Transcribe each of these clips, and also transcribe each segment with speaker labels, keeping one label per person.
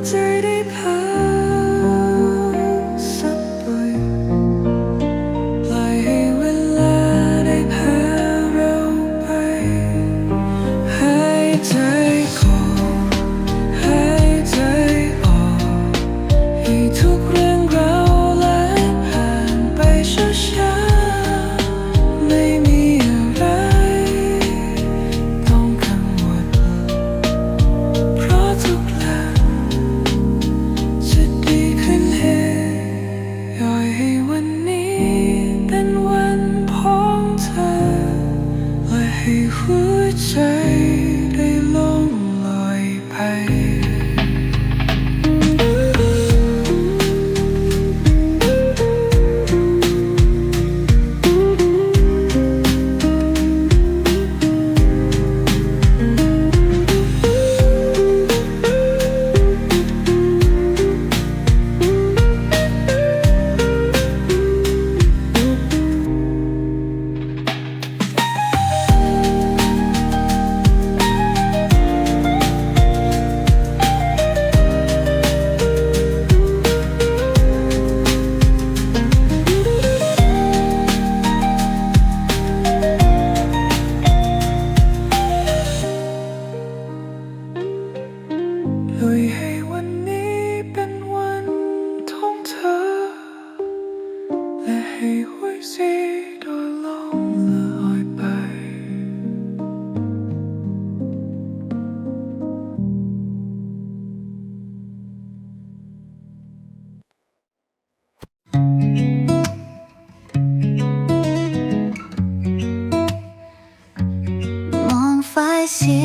Speaker 1: dirty power. see.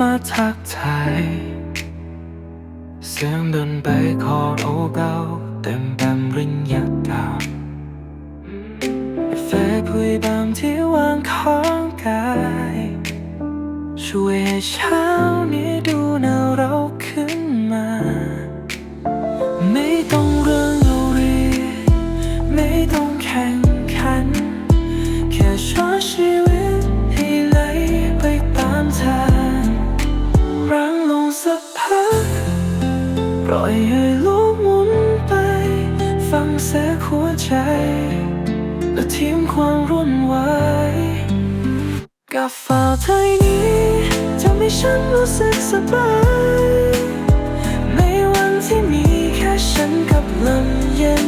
Speaker 1: มา
Speaker 2: ทักทาย เสียงดินไปคอโอเกาเต็ม สั
Speaker 1: กพักปล่อยให้โลกหมุนไป ฟังเสียงหัวใจ และทิ้งความรุ่นวายกับฝ่าไทยนี้ทำให้ฉันรู้สึกสบายในวันที่มีแค่ฉันกับลมเย็น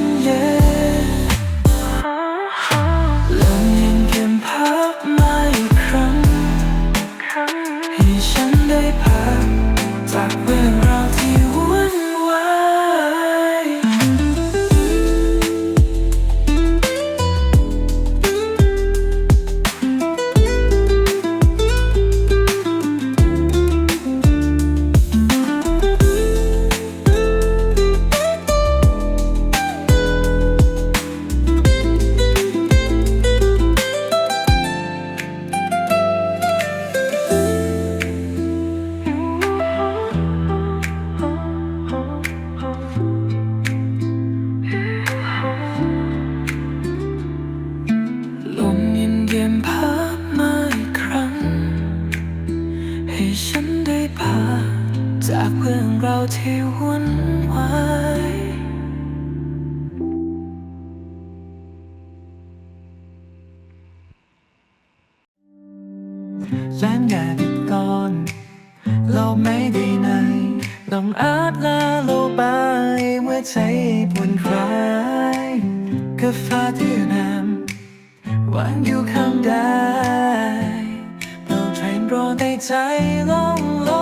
Speaker 1: วุ่นแสงแก่อน
Speaker 2: เราไม่ด้ไหต้องอาจลาโลบายเมื่อใจบนคลกาฟที่น้ำวางอยู่ข้างได้เราเทรอได้ใจลงลง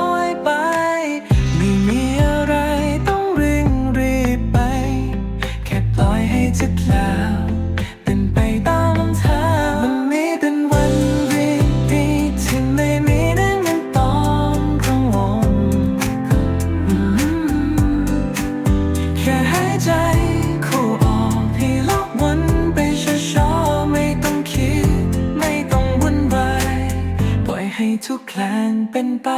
Speaker 2: ทุกแคลนเป็นไป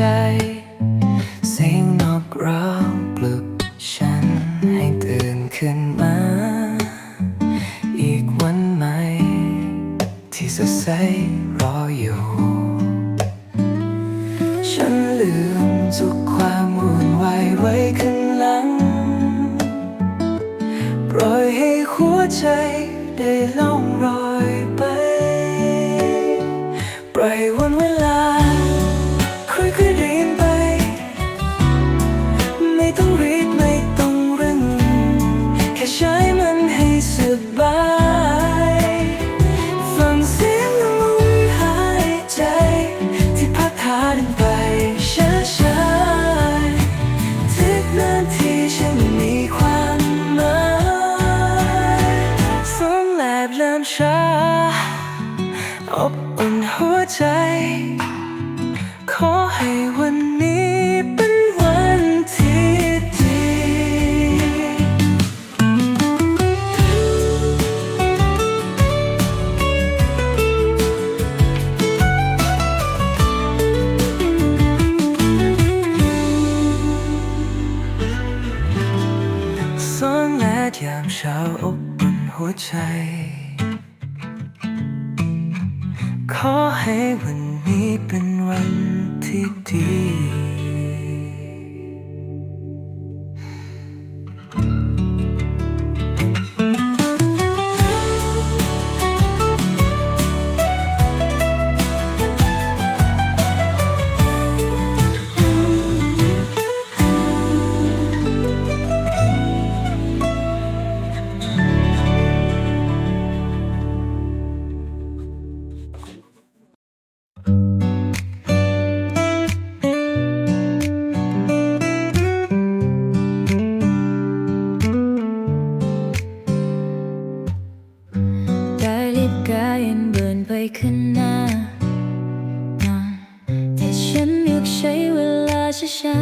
Speaker 2: shy ามช้า อบอุ่นหัวใจ ขอให้วันนี้เป็นวันที่ดี สอนแลดยามเช้าอบอุ่นหัวใจ ขอให้วันนี้เป็นวันที่ดี ไปขึ้นหน้าแต่ฉันลืากใช้เวลาช้า